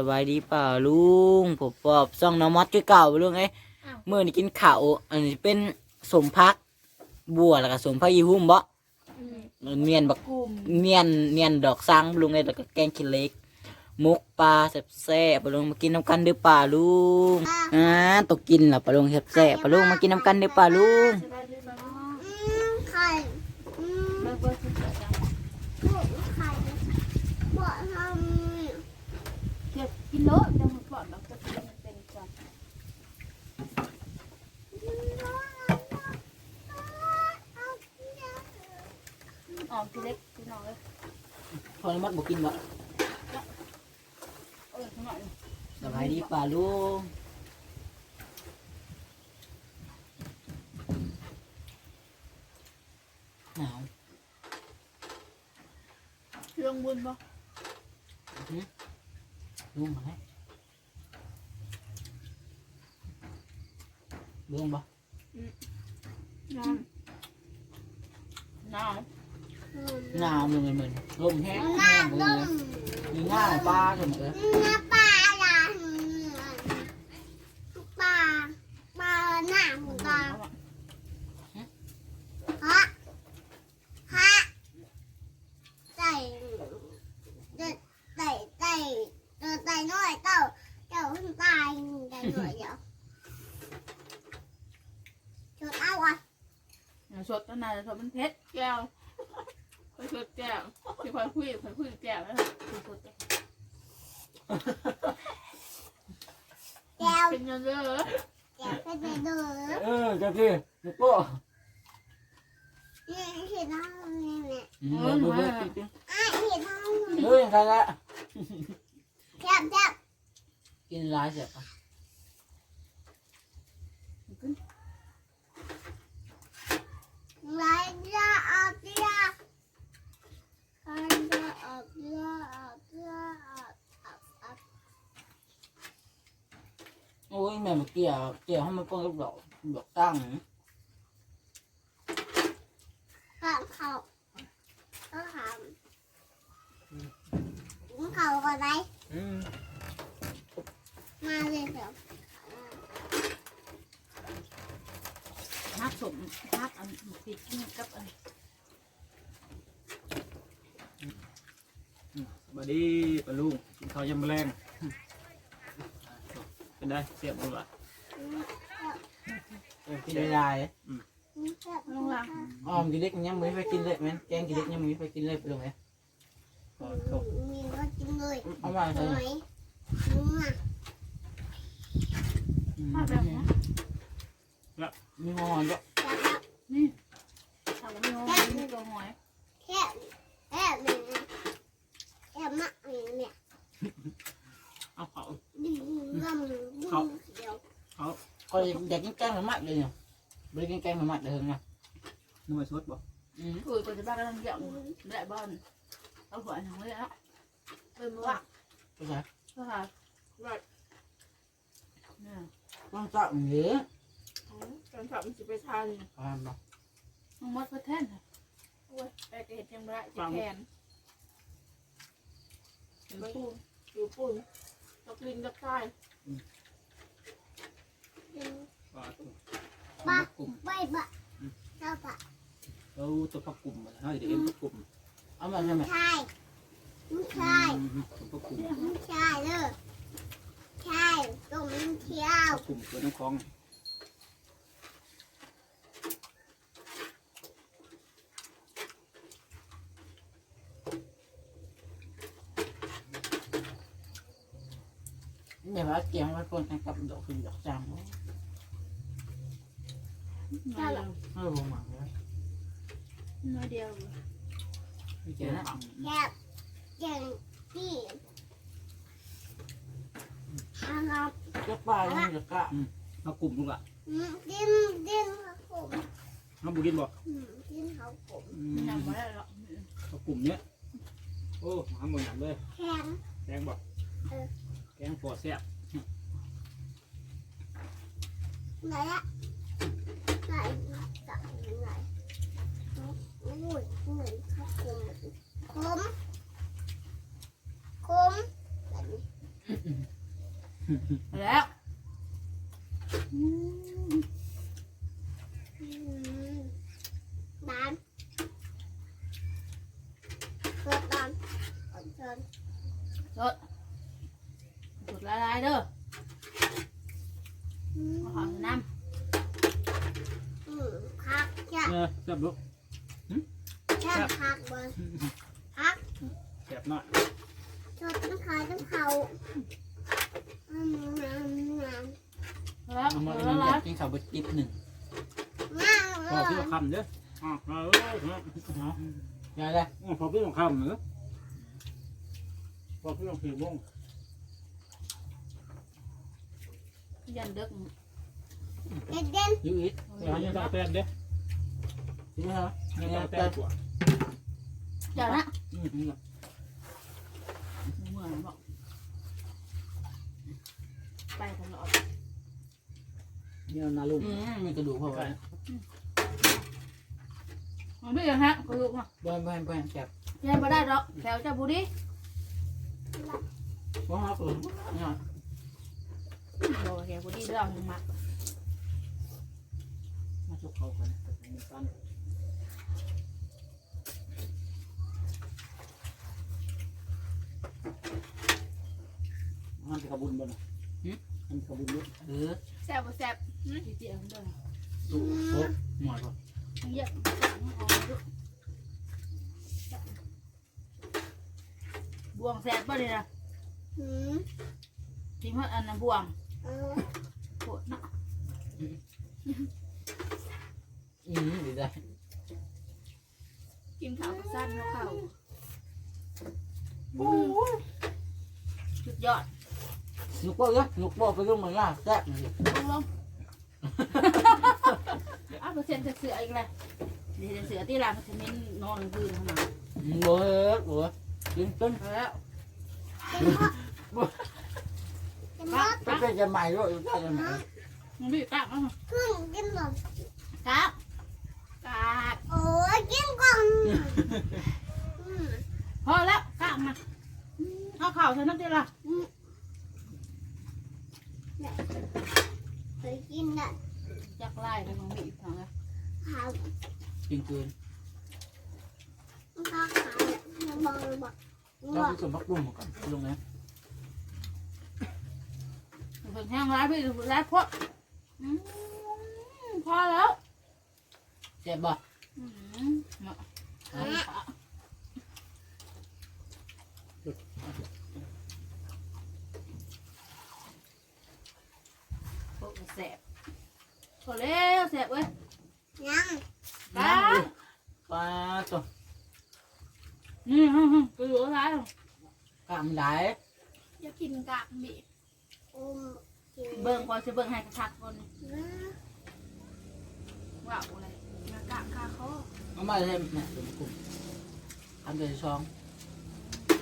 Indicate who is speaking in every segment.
Speaker 1: สบายดีเปล่าลุงผมปอบซ่องน้องมอดคือเก่าลุงไอ้ย
Speaker 2: อ้าว
Speaker 1: เมื่อนี้กินข้าวอันนี้เป็นสมพักบัวแล้วก็สมพักยีหุ่มบ่
Speaker 2: อืม
Speaker 1: มันเมียนบัก
Speaker 2: กลุ่ม
Speaker 1: เมียนเมียนดอกสังลุงไอ้ยแล้วก็แกงขี้เหล็กมุกปลาแซ่บๆปลาลุงมากินน้ำกันเด้อป่าลุงอ่าตกกินแล้วปลาลุงแซ่บๆปลาลุงมากินน้ำกันเด้อป่าลุง
Speaker 2: สบายดีบ้าง
Speaker 3: อืมไข่อืม
Speaker 2: เบอร์เบอร์สุดยอดจัง
Speaker 3: บุกไข่บ่ทำ
Speaker 2: เก็บกินโลจังหมดก่อนเราจะกินมันเป็นก่อนออกทีเล็กทีน้อย
Speaker 1: พอน้องมอดบ่กินบ่
Speaker 2: เออทีน้อย
Speaker 1: สบายดีป่าลุงหนาว
Speaker 2: เรื่องบุญบ่
Speaker 1: ลุงมาให้ลุงบ่
Speaker 2: น้ำน้
Speaker 1: หนาวเหมือนเหมือนลมแห้ง
Speaker 3: ห
Speaker 1: แห้
Speaker 3: น้าง
Speaker 1: เล
Speaker 3: ต้
Speaker 1: ย
Speaker 3: ม
Speaker 1: มีง่ายปลาเสมอ
Speaker 3: หน้าปลาล่ะปลาปลาหน้าหมูำ ตา
Speaker 2: น้ำ
Speaker 3: ฮะฮะใส่ใส่ใส่ใส่ใส่น้อยเต้าเจ้าขึ้นตายใส่หน่อยเดียวจุดเอาอะ
Speaker 2: อย่า สดตั้งนานสดมันเพชรแก้วไปสดแก้วที่คอยคุยคอยคุยแก้วแล้วสด
Speaker 3: แก้ว
Speaker 2: เป็นยังเยอะ
Speaker 3: แก้วไปไปเด้อ
Speaker 1: เออจะพี่ลูกโป้
Speaker 3: นี่เห็นห้องนี่แหละ
Speaker 1: อืมเดี๋ยวเดี๋ยวเดี๋ยว
Speaker 3: อะเห็นห้องนี่
Speaker 1: เฮ้ยใครละ
Speaker 3: แซ่บแซ่บ
Speaker 1: กินร้ายเสียปะ
Speaker 3: ไรจะเอาเตี้ยใครจะเอาเตี้ยเอาเตี้ยเอาเอาเอา
Speaker 1: โอ้ยแม่มาเกี่ยวเกี่ยวให้มันเป็นลูกดอกดอกตั้ง
Speaker 3: ข้ามเขาก็ทำเขาก็ได้
Speaker 1: อืม
Speaker 3: มาเลยเดี๋ยว
Speaker 2: ฮัก สมฮักอันติดกินกับอัน
Speaker 4: บดดีปลาลุงกินข้าวยำแมลงเป็นได้เสียบบุหรี่
Speaker 1: เออกินไม่ได้
Speaker 2: ลงล่าง
Speaker 1: อ๋อมกินเล็กยังไม่ไปกินเลยแม่นแกงกินเล็กยังไม่ไปกินเลยไปลงไหม
Speaker 4: ขอโทษ
Speaker 3: มีก็กินเลย
Speaker 1: เอามา
Speaker 3: ห
Speaker 1: ใส่
Speaker 3: น่อยนัว
Speaker 2: มาแบบนี้
Speaker 1: มีหอนก็
Speaker 3: แต่ละ
Speaker 2: นี่ทำไม่หอยนี่ก็หอย
Speaker 3: แค่แค่เนี่ยแค่มะเนี่ย
Speaker 4: เอาเขา
Speaker 3: ดีงำดีเดียว
Speaker 1: ก็อยากกินแกงหน่อไม้เลยเนี่ยไม่ได้กินแกงหน่อไม้เลยนะ
Speaker 4: หน่วยชดบ่
Speaker 1: อืม
Speaker 2: คุยกับจะบ้านกำลังเกี่ยวได้บ้านเอาหัวหนังเลยอะเป็นว่า
Speaker 1: ก็ใช่
Speaker 2: ก็ค่ะว่าเนี่ย
Speaker 1: ต้องจับเหนือ
Speaker 2: ตอนขับมันจะไปทาน
Speaker 1: ทานบ่
Speaker 2: น้องมดก็แท่นโอ้ยไปเห็ดยังไรจะแทนเห็นปูนอยู่ปูนตกลินตกใต้
Speaker 4: ปลาตัว
Speaker 3: ปะ
Speaker 4: กลุ่ม
Speaker 3: ใบปะเจ้าปะ
Speaker 4: เราตัวปลากลุ่มมาให้เดี๋ยวเอ็มปลากลุ่ม
Speaker 1: เอามาใช่ไหม
Speaker 3: ใช่ไม่ใช่
Speaker 4: ตัวปลากลุ่ม
Speaker 3: ไม่ใช่เลยใช่ตรงนี้เที่ยว
Speaker 4: ปลากลุ่มตัวน้ำคลอง
Speaker 1: แม่ว่าแกงไว้คนกับดอกคือดอกจางเนาะ
Speaker 2: น้อยเดียว
Speaker 1: เออผมหมักเลย
Speaker 2: น้อยเดียว
Speaker 4: ไม่เจอนะ
Speaker 3: แค่อย่างที่นะครับ
Speaker 1: เจ้าปลายังจะกะ
Speaker 4: ปลากลุ่มลูกอะ
Speaker 3: ดิ้นดิ้นครับผม
Speaker 4: น้ำบุกินบ่
Speaker 3: ดิ้นครับผม
Speaker 2: ไม่นำไว้หรอก
Speaker 4: ปลากลุ่มเนี้ยโอ้หาหมดหนังเลย
Speaker 3: แข็ง
Speaker 4: แกงบ่ แกงปวดแซ่บ
Speaker 3: ไหนอะไหนไหนไหนโอ้ยเหมือนข้าวคมคมคมแบบนี้
Speaker 2: แล้ว
Speaker 3: อืมบานสดบานสดสด
Speaker 2: สดสดละลายเด้อ
Speaker 3: อืม
Speaker 2: มาขอน้
Speaker 3: อืมพักจะ
Speaker 4: เออแซ่บลูก
Speaker 3: แค่พักบนพัก
Speaker 4: แซ่บหน่อย
Speaker 3: สดต้องขายต้องเขาอืมน้ำน้ำ
Speaker 2: แล้ว
Speaker 1: เอามา
Speaker 2: ละลาย
Speaker 1: กินข้าวบดจิ๊บหนึ่งำ
Speaker 3: น้ำ
Speaker 4: พอพี่ต้องคำเด้ออะมาเออเออ
Speaker 1: ยังไง
Speaker 4: อะพอพี่ต้องคำเนอะพอพี่ต้องผิววง
Speaker 2: ยันเด็ก
Speaker 3: เด็ดเด่น
Speaker 1: ยูอิท
Speaker 4: ไปหายังตาแตนเด้อ
Speaker 1: ใช่ไหมครับ
Speaker 4: ยังตาแตนกว่า
Speaker 2: เดี๋ยวนะ
Speaker 1: อืมอืม
Speaker 2: เหมือนบอกไปตลอด
Speaker 1: นี่เอานาลุงอืมมีกระดูกพอไว้
Speaker 2: มันไม่ยังฮะกูรู้มา
Speaker 1: บ้านบ้านบ้านแกบ
Speaker 2: ยังไม่ได้หรอกแถวจะบุรี
Speaker 1: บ้านเขาเออเนี่ย
Speaker 2: โอ้แถวบุรีเรื่องมัก
Speaker 1: มาชุกเขากันกัน
Speaker 4: มัน จะกระบุนบ่นะมันกระบุนด้วย
Speaker 1: เออ
Speaker 2: แซ่บแซ่บจีเจียวด้วย
Speaker 1: ดูโอ้หน่อยก่อน
Speaker 2: เยอะบวงแซ่บป่ะเลยนะ
Speaker 3: อืม
Speaker 2: จริงว่าอันนั้นบวง
Speaker 3: เออ
Speaker 2: โคตรนะ
Speaker 1: อืมดีได้
Speaker 2: กินข้าวสั้นข้าวสุดยอด
Speaker 1: นุกบ่เอ้ยนุกบ่ไปรุ่งมันล่ะแซ่บนี่
Speaker 2: ลงลงอ้าวเปอร์เซ็นต์เสืออีกแล้วนี่เสือที่ร้านมันจะมีนอนคืนขนาด
Speaker 1: บ่เอ้ยบ่กินต้น
Speaker 2: แล้ว
Speaker 3: จะมด
Speaker 1: ต้นเป็นจะใหม่ด้วยอยู่ได้ยังไง
Speaker 2: มันไม่กล้ามั้ง
Speaker 3: ขึ้นกินหมด
Speaker 2: กล้ากล้า
Speaker 3: โอ้ยกินก่อน
Speaker 2: พอแล้วกล้ามาเอาข่าวฉันนั่นดีละ
Speaker 3: เคยกินอะ
Speaker 2: จักไล่ไปมันมีอีกทางอะ
Speaker 3: ขาว
Speaker 1: กินเกิน
Speaker 3: มันก็ขาวอะมันบอกบอก
Speaker 1: เรา
Speaker 3: ว่า
Speaker 1: ไปส่งพักบุ้งมาก่อนลงนะ
Speaker 2: เพิ่งแห้งร้ายไปร้ายพวกพอแล้ว
Speaker 1: แซ่บบ่
Speaker 2: อืมมาเอาขาพวกมัน แสบพอแล้วแสบเว้ย
Speaker 3: ยัง
Speaker 2: ตา
Speaker 1: ปลาตัว
Speaker 2: นี่ฮึ่มๆไปอยู่ร้าย
Speaker 1: กล้ามได้
Speaker 2: จะกินกากบี
Speaker 3: อุ้มกิน
Speaker 2: เบิ่งก่อนจะเบิ่งให้คักๆก่อน
Speaker 3: นะ
Speaker 2: ว่าอะไรมากากคาคอ
Speaker 1: เอามาเลยแม่ตัวกลุ่มทำเดือดช่อง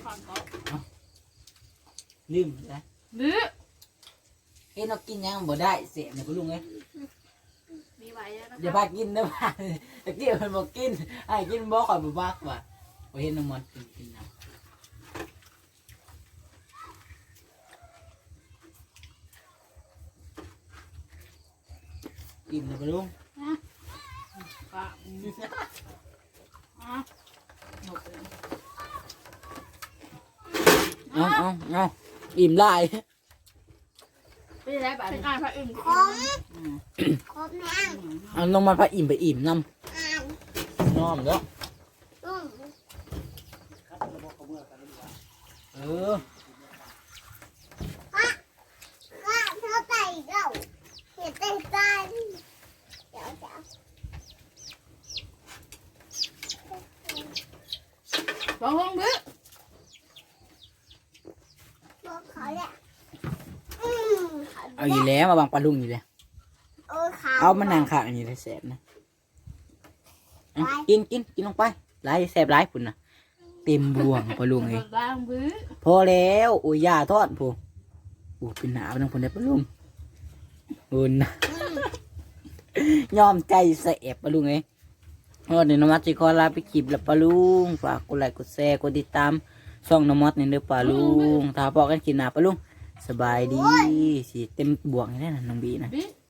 Speaker 2: ก่อนก็
Speaker 1: ลืมนะ
Speaker 2: หรือ
Speaker 1: เฮ้ยเรากินยังบ่ได้เสียเนี่ยคุณลุงเอ้ย
Speaker 2: มีไว้แล้วนะ
Speaker 1: อย่าพากินนะบ้าตะกี้มันบอกกินไอ้กินบ่ข่อยบ่มากว่ะบ่เห็นน้ำมันกินกินนะกินนะคุณลุง
Speaker 2: กากอะหมดเลย
Speaker 1: เอาเอาเอาอิ่มได้
Speaker 2: ไม่ได้แบบเป็นอ่านพระอื่น
Speaker 3: คมคมแห้ง
Speaker 1: เอาลงมาพาอิ่มไปอิ่มน้
Speaker 3: อ่านำ
Speaker 1: น้อมเนาะ
Speaker 3: อืม
Speaker 1: เออ
Speaker 3: ก็เธอใส่เราเห็นใจกันเดี๋ยวจะ
Speaker 2: สองห้องบื้อ
Speaker 3: บอกเขาแหละอืม เขา
Speaker 1: เอาอีกแล้วมาบังปลาลุงอีกแล้ว
Speaker 3: เออขาว
Speaker 1: เอามันนางขาอันนี้ได้แสบนะเอากินกินกินลงไปหลายแสบหลายพุ่นนะเต็มบวงปลาลุงเอ้ย
Speaker 2: บางบื้อ
Speaker 1: พอแล้วโอ้ยยาทอดพูโอ้เป็นหนาวนังพุ่นได้ปลาลุงอุ่นนะยอมใจแสบปลาลุงเอ้ยโอ้เดี๋ยวนมัดสิขอลาไปคลิปแล้วปลาลุงฝากกดไลค์กดแชร์กดติดตามช่องนมัดนี่เด้อปลาลุงถ้าพอกันกินหนาปลาลุง สบายดีสิเต็มบวกให้ได้นะน้องบีนะ